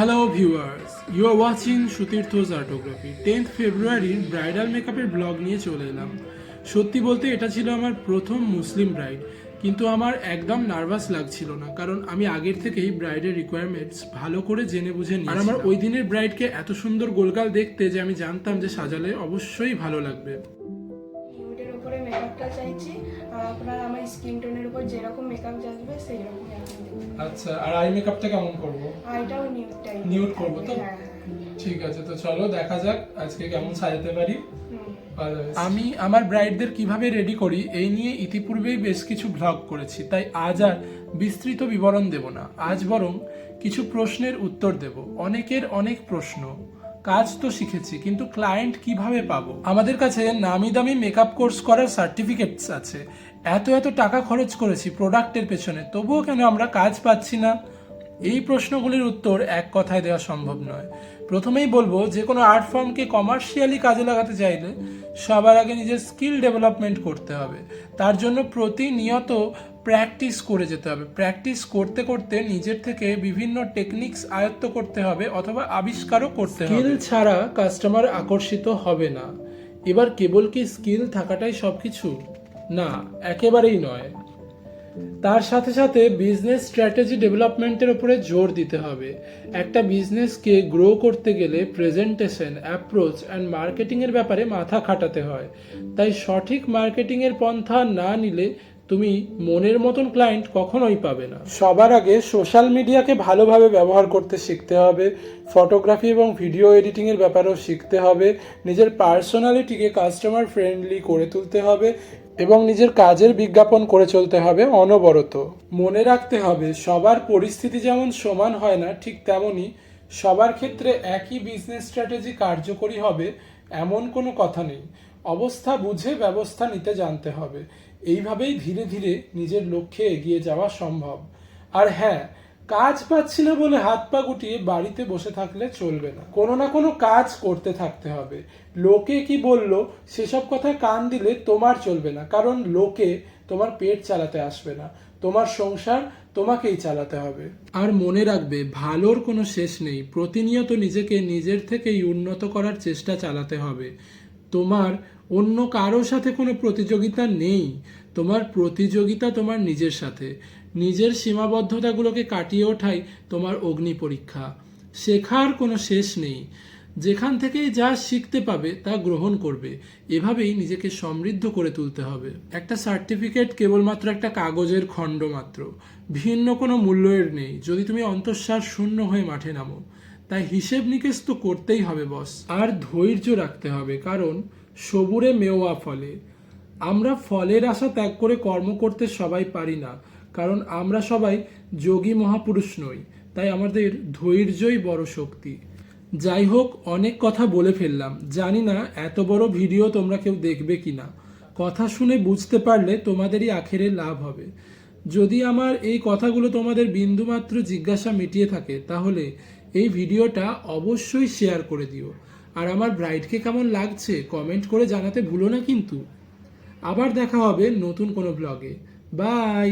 Hello viewers you are watching Sutirtha's Artography tenth ফেব্রুয়ারির bridal মেকআপের blog নিয়ে চলে এলাম। সত্যি বলতে, এটা ছিল আমার প্রথম মুসলিম ব্রাইড কিন্তু আমার একদম নার্ভাস লাগছিল না, কারণ আমি আগের থেকেই ব্রাইডের রিকোয়ারমেন্টস ভালো করে জেনে বুঝে নিই আর আমার ওই দিনের ব্রাইডকে এত সুন্দর গোলগাল দেখতে যে আমি জানতাম যে সাজালে অবশ্যই ভালো লাগবে। উপরে মেকআপটা চাইছি আর আপনার আমার স্কিন টোনের উপর যেরকম মেকআপ যাবে সেই দেবেন আচ্ছা আর আই মেকআপটা কেমন করব? আর এটাও নিউড টাইপ Nude করব তো? হ্যাঁ। ঠিক আছে তো চলো দেখা যাক আজকে কেমন সাজাতে পারি। আমি আমার ব্রাইডদের কীভাবে রেডি করি এই নিয়ে ইতিপূর্বেই বেশ কিছু ভ্লগ করেছি তাই আজ আর বিস্তৃত বিবরণ দেব না। আজ বরং কিছু প্রশ্নের উত্তর দেব অনেকের অনেক প্রশ্ন। কাজ তো শিখেছি, কিন্তু ক্লায়েন্ট কীভাবে পাবো? আমাদের কাছে নামি দামি মেকআপ কোর্স করার সার্টিফিকেটস আছে। এত এত টাকা খরচ করেছি প্রোডাক্টের পেছনে, তবুও কেন আমরা কাজ পাচ্ছি না? এই প্রশ্নগুলির উত্তর এক কথায় দেওয়া সম্ভব নয়। প্রথমেই বলব, যে কোনো আর্ট ফর্মকে কমার্শিয়ালি কাজে লাগাতে চাইলে সবার আগে নিজের স্কিল ডেভেলপমেন্ট করতে হবে। তার জন্য প্রতিনিয়ত প্র্যাকটিস করে যেতে হবে। প্র্যাকটিস করতে করতে নিজের থেকে বিভিন্ন টেকনিক্স আয়ত্ত করতে হবে অথবা আবিষ্কারও করতে হবে। স্কিল ছাড়া কাস্টমার আকর্ষিত হবে না। এবার কেবল কি স্কিল থাকাটাই সবকিছু? না একেবারেই নয়। তার সাথে সাথে বিজনেস স্ট্র্যাটেজি ডেভেলপমেন্টের উপরে জোর দিতে হবে। একটা বিজনেসকে গ্রো করতে গেলে প্রেজেন্টেশন অ্যাপ্রোচ অ্যান্ড মার্কেটিংয়ের ব্যাপারে মাথা খাটাতে হয়। তাই সঠিক মার্কেটিংয়ের পন্থা না নিলে তুমি মনের মতন ক্লায়েন্ট কখনোই পাবে না। সবার আগে সোশ্যাল মিডিয়াকে ভালোভাবে ব্যবহার করতে শিখতে হবে ফটোগ্রাফি এবং ভিডিও এডিটিংয়ের ব্যাপারেও শিখতে হবে, নিজের পার্সোনালিটিকে কাস্টমার ফ্রেন্ডলি করে তুলতে হবে এবং নিজের কাজের বিজ্ঞাপন করে চলতে হবে অনবরত। মনে রাখতে হবে, সবার পরিস্থিতি যেমন সমান হয় না, ঠিক তেমনই সবার ক্ষেত্রে একই বিজনেস স্ট্র্যাটেজি কার্যকরী হবে, এমন কোনো কথা নেই। অবস্থা বুঝে ব্যবস্থা নিতে জানতে হবে। এইভাবেই ধীরে ধীরে নিজের লক্ষ্যে এগিয়ে যাওয়া সম্ভব। আর হ্যাঁ কাজ পাচ্ছি না বলে হাত পা গুটিয়ে বাড়িতে বসে থাকলে চলবে না। কোনো না কোনো কাজ করতে থাকতে হবে। লোকে কি বলল, সেসব কথায় কান দিলে তোমার চলবে না, কারণ লোকে তোমার পেট চালাতে আসবে না। তোমার সংসার তোমাকেই চালাতে হবে। আর মনে রাখবে, ভালোর কোনো শেষ নেই। প্রতিনিয়ত নিজেকে নিজের থেকেই উন্নত করার চেষ্টা চালাতে হবে। তোমার অন্য কারোর সাথে কোনো প্রতিযোগিতা নেই। তোমার প্রতিযোগিতা তোমার নিজের সাথে। নিজের সীমাবদ্ধতাগুলোকে কাটিয়ে ওঠাই তোমার অগ্নি পরীক্ষা। শেখার কোনো শেষ নেই। যেখান থেকেই যা শিখতে পাবে তা গ্রহণ করবে। এভাবেই নিজেকে সমৃদ্ধ করে তুলতে হবে। একটা সার্টিফিকেট কেবলমাত্র একটা কাগজের খণ্ড মাত্র। ভিন্ন কোনো মূল্যের নেই। যদি তুমি অন্তঃসার শূন্য হয়ে মাঠে নামো, তাই হিসেব নিকেশ তো করতেই হবে, বস। আর ধৈর্য রাখতে হবে, কারণ সবুরে মেওয়া ফলে। আমরা ফলের আশা ত্যাগ করে কর্ম করতে সবাই পারি না, কারণ আমরা সবাই যোগী মহাপুরুষ নই, তাই আমাদের ধৈর্যই বড় শক্তি। যাই হোক, অনেক কথা বলে ফেললাম। জানি না এত বড় ভিডিও তোমরা কেউ দেখবে কি না কথা শুনে বুঝতে পারলে তোমাদেরই আখেরে লাভ হবে। যদি আমার এই কথাগুলো তোমাদের বিন্দুমাত্র জিজ্ঞাসা মিটিয়ে থাকে, তাহলে এই ভিডিওটা অবশ্যই শেয়ার করে দিও। আর আমার ব্রাইডকে কেমন লাগছে কমেন্ট করে জানাতে ভুলো না কিন্তু। আবার দেখা হবে নতুন কোনো ব্লগে বাই